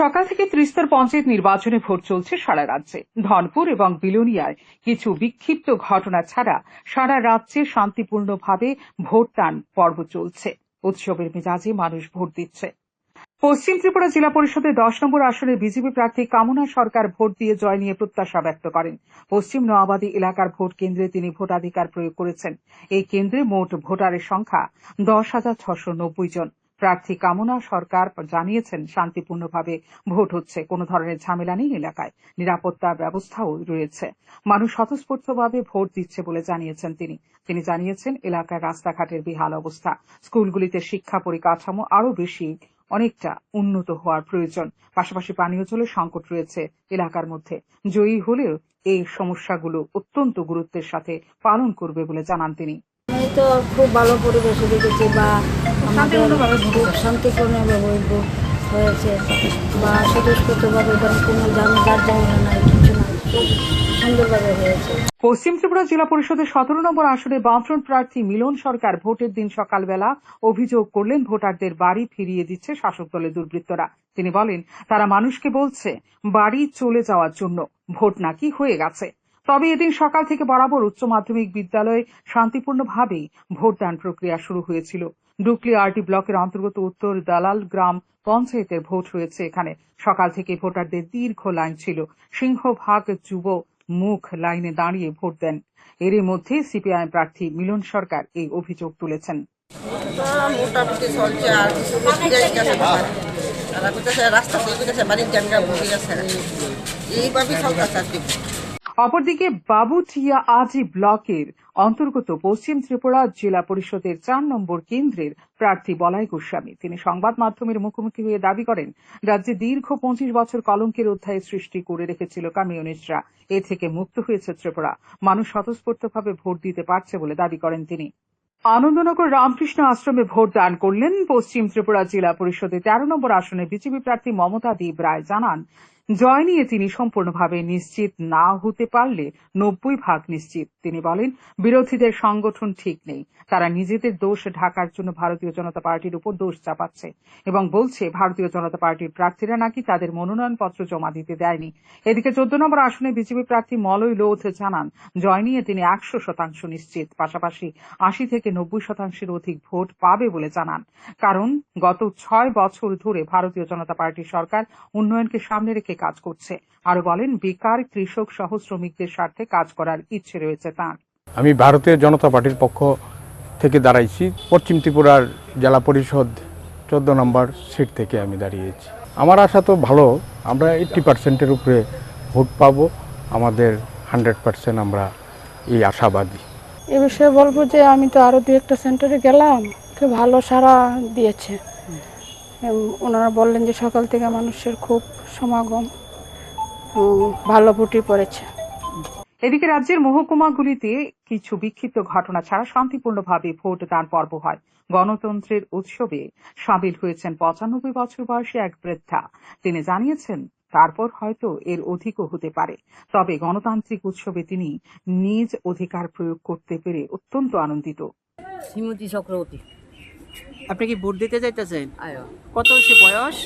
সকাল থেকে ত্রিস্তর পঞ্চায়েত নির্বাচনে ভোট চলছে সারা রাজ্যে। ধনপুর এবং বিলোনিয়ায় কিছু বিক্ষিপ্ত ঘটনা ছাড়া সারা রাজ্যে শান্তিপূর্ণভাবে ভোটদান পর্ব চলছে। উৎসবের মেজাজে মানুষ ভোট দিচ্ছে। পশ্চিম ত্রিপুরা জেলা পরিষদের দশ নম্বর আসনে বিজেপি প্রার্থী কামনা সরকার ভোট দিয়ে জয় নিয়ে প্রত্যাশা ব্যক্ত করেন। পশ্চিম নোয়াবাদী এলাকার ভোট কেন্দ্রে তিনি ভোটাধিকার প্রয়োগ করেছেন। এই কেন্দ্রে মোট ভোটারের সংখ্যা দশ হাজার ছশো নব্বই জন। প্রার্থী কামনা সরকার জানিয়েছেন, শান্তিপূর্ণভাবে ভোট হচ্ছে। কোনো ধরনের ঝামেলা নেই এলাকায়। নিরাপত্তা ব্যবস্থাও রয়েছে। মানুষ স্বতঃস্ফূর্তভাবে ভোট দিচ্ছে বলে জানিয়েছেন তিনি। তিনি জানিয়েছেন, এলাকার রাস্তাঘাটের বিহাল অবস্থা, স্কুলগুলিতে শিক্ষা পরিকাঠামো আরও বেশি অনেকটা উন্নত হওয়ার প্রয়োজন। পাশাপাশি পানীয় জলের সংকট রয়েছে এলাকার মধ্যে। জয়ী হলেও এই সমস্যাগুলো অত্যন্ত গুরুত্বের সাথে পালন করবে বলে জানান তিনি। তো খুব ভালো পরিবেশে দেখেছি বা আমাদের খুব শান্তিপূর্ণভাবে ভোট হয়েছে। বা স্বতঃস্ফূর্তভাবে কোনো ঝামেলার ঝামেলা নাই কিছু না খুব সুন্দরভাবে হয়েছে। পশ্চিম ত্রিপুরা জেলা পরিষদের সতেরো নম্বর আসনে বামফ্রন্ট প্রার্থী মিলন সরকার ভোটের দিন সকালবেলা অভিযোগ করলেন ভোটারদের বাড়ি ফিরিয়ে দিচ্ছে শাসক দলের দুর্বৃত্তরা। তিনি বলেন তারা মানুষকে বলছে বাড়ি চলে যাওয়ার জন্য। ভোট নাকি হয়ে গেছে। তবে এদিন সকাল থেকে বরাবর উচ্চ মাধ্যমিক বিদ্যালয়ে শান্তিপূর্ণভাবেই ভোটদান প্রক্রিয়া শুরু হয়েছিল। ডুকলি আরটি ব্লকের অন্তর্গত উত্তর দালাল গ্রাম পঞ্চায়েতের ভোট হয়েছে এখানে। সকাল থেকে ভোটারদের দীর্ঘ লাইন ছিল। সিংহভাগ যুব মুখ লাইনে দাঁড়িয়ে ভোট দেন। এরই মধ্যে সিপিআইএম প্রার্থী মিলন সরকার এই অভিযোগ তুলেছেন। রাস্তা অপরদিকে বাবুটিয়া আজি ব্লকের অন্তর্গত পশ্চিম ত্রিপুরা জেলা পরিষদের চার নম্বর কেন্দ্রের প্রার্থী বলাই গোস্বামী। তিনি সংবাদ মাধ্যমের মুখোমুখি হয়ে দাবি করেন, রাজ্যে দীর্ঘ পঁচিশ বছর কলঙ্কের অধ্যায় সৃষ্টি করে রেখেছিল কমিউনিস্টরা। এ থেকে মুক্ত হয়েছে ত্রিপুরা। মানুষ স্বতঃস্ফূর্তভাবে ভোট দিতে পারছে বলে দাবি করেন তিনি। আনন্দনগর রামকৃষ্ণ আশ্রমে ভোট দান করলেন পশ্চিম ত্রিপুরা জেলা পরিষদের তেরো নম্বর আসনে বিজেপি প্রার্থী মমতা দেব রায়। জানান জয় নিয়ে তিনি সম্পূর্ণভাবে নিশ্চিত না হতে পারলে নব্বই ভাগ নিশ্চিত। তিনি বলেন, বিরোধীদের সংগঠন ঠিক নেই। তারা নিজেদের দোষ ঢাকার জন্য ভারতীয় জনতা পার্টির উপর দোষ চাপাচ্ছে এবং বলছে, ভারতীয় জনতা পার্টির প্রার্থীরা নাকি তাদের মনোনয়নপত্র জমা দিতে দেয়নি। এদিকে চোদ্দ নম্বর আসনে বিজেপি প্রার্থী মলয় লোধ জানান, জয় নিয়ে তিনি একশো শতাংশ নিশ্চিত, পাশাপাশি আশি থেকে নব্বই শতাংশের অধিক ভোট পাবে বলে জানান। কারণ গত ছয় বছর ধরে ভারতীয় জনতা পার্টি সরকার উন্নয়নকে সামনে রেখে কাজ করছে। আরও বলেন বেকার কৃষক সহ শ্রমিকদের স্বার্থে কাজ করার ইচ্ছে রয়েছে তাঁর। আমি ভারতীয় জনতা পার্টির পক্ষ থেকে দাঁড়াইছি। পশ্চিম ত্রিপুরার জেলা পরিষদ চোদ্দ নম্বর সিট থেকে আমি দাঁড়িয়েছি। আমার আশা তো ভালো আমরা এইট্টি পার্সেন্টের উপরে ভোট পাবো। আমাদের হান্ড্রেড পার্সেন্ট আমরা এই আশাবাদী। এ বিষয়ে বলব যে আমি তো আরও দু একটা সেন্টারে গেলাম খুব ভালো সাড়া দিয়েছে। ওনারা বললেন যে সকাল থেকে মানুষের খুব সমাগম ভালো ভোটই পড়েছে। এদিকে রাজ্যের মহকুমাগুলিতে কিছু বিক্ষিপ্ত ঘটনা ছাড়া শান্তিপূর্ণভাবে ভোট দান পর্ব হয়। গণতন্ত্রের উৎসবে সামিল হয়েছেন পঁচানব্বই বছর বয়সী এক বৃদ্ধা। তিনি জানিয়েছেন তারপর হয়তো এর অধিকও হতে পারে। তবে গণতান্ত্রিক উৎসবে তিনি নিজ অধিকার প্রয়োগ করতে পেরে অত্যন্ত আনন্দিত। শ্রীমতী চক্রবর্তী। আপনি কি ভোট দিতে যাইতেছেন? কত হয়েছে বয়স?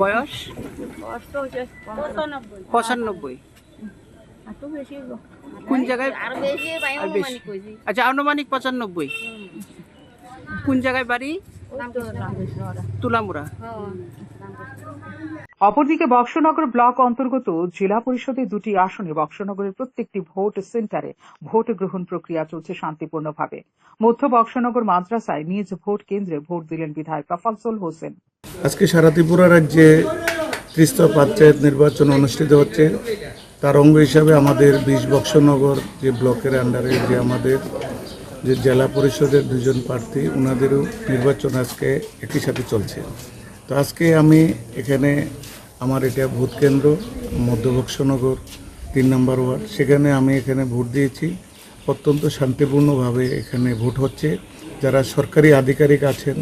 বয়স? পঁচানব্বই। কোন জায়গায়? বেশি। আচ্ছা আনুমানিক পঁচানব্বই। কোন জায়গায় বাড়ি? তুলামুড়া। অপরদিকে বক্সনগর ব্লক অন্তর্গত জেলা পরিষদের দুটি আসনে বক্সনগরের প্রত্যেকটি ভোট সেন্টারে ভোট গ্রহণ প্রক্রিয়া চলছে শান্তিপূর্ণভাবে। মধ্য বক্সনগর মাদ্রাসায় নিজ ভোট কেন্দ্রে ভোট দিলেন বিধায়ক তফালসল হোসেন। আজকে সারা ত্রিপুরা রাজ্যে ত্রিস্তর পঞ্চায়েত নির্বাচন অনুষ্ঠিত হচ্ছে, তার অঙ্গ হিসাবে আমাদের বিশ বক্সনগর যে ব্লকের আন্ডারে যে আমাদের যে জেলা পরিষদের দুজন প্রার্থী ওনাদেরও নির্বাচন আজকে একই সাথে চলছে। তো আজকে আমি এখানে আমার এটা ভোট কেন্দ্র মধ্যবক্ষনগর তিন নম্বর ওয়ার্ড। সেখানে আমি এখানে ভোট দিয়েছি। অত্যন্ত শান্তিপূর্ণভাবে এখানে ভোট হচ্ছে। যারা সরকারি আধিকারিক আছেন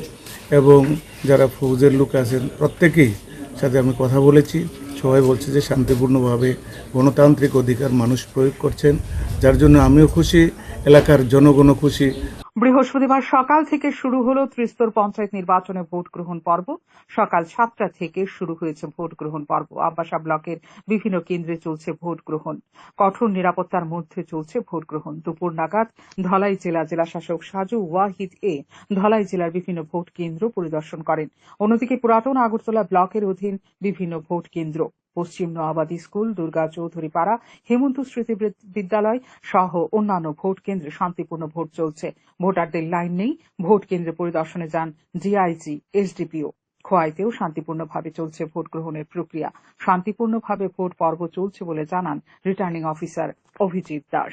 এবং যারা ফৌজের লোক আছেন, প্রত্যেকেই সাথে আমি কথা বলেছি। সবাই বলছে যে শান্তিপূর্ণভাবে গণতান্ত্রিক অধিকার মানুষ প্রয়োগ করছেন। যার জন্য আমিও খুশি, এলাকার জনগণও খুশি। বৃহস্পতিবার সকাল থেকে শুরু হলো ত্রিস্তর পঞ্চায়েত নির্বাচনে ভোট গ্রহণ পর্ব। সকাল সাতটা থেকে শুরু হয়েছে ভোট গ্রহণ পর্ব। আব্বাসা ব্লকের বিভিন্ন কেন্দ্রে চলছে ভোট গ্রহণ কঠোর নিরাপত্তার মধ্যে চলছে ভোট গ্রহণ দুপুর নাগাদ ধলাই জেলা জেলা শাসক সাজু ওয়াহিদ এ ধলাই জেলার বিভিন্ন ভোট কেন্দ্র পরিদর্শন করেন। অন্যদিকে পুরাতন আগরতলা ব্লকের অধীন বিভিন্ন ভোট কেন্দ্র। পশ্চিম নোয়াবাদী স্কুল, দুর্গা চৌধুরী পাড়া হেমন্ত স্মৃতি বৃদ- বিদ্যালয় সহ অন্যান্য ভোট কেন্দ্রে শান্তিপূর্ণ ভোট চলছে। ভোটারদের লাইন নেই। ভোট কেন্দ্রে পরিদর্শনে যান ডিআইজি, এসডিপিও। খোয়াইতেও শান্তিপূর্ণভাবে চলছে ভোট গ্রহণের প্রক্রিয়া। শান্তিপূর্ণভাবে ভোট পর্ব চলছে বলে জানান রিটার্নিং অফিসার অভিজিৎ দাস।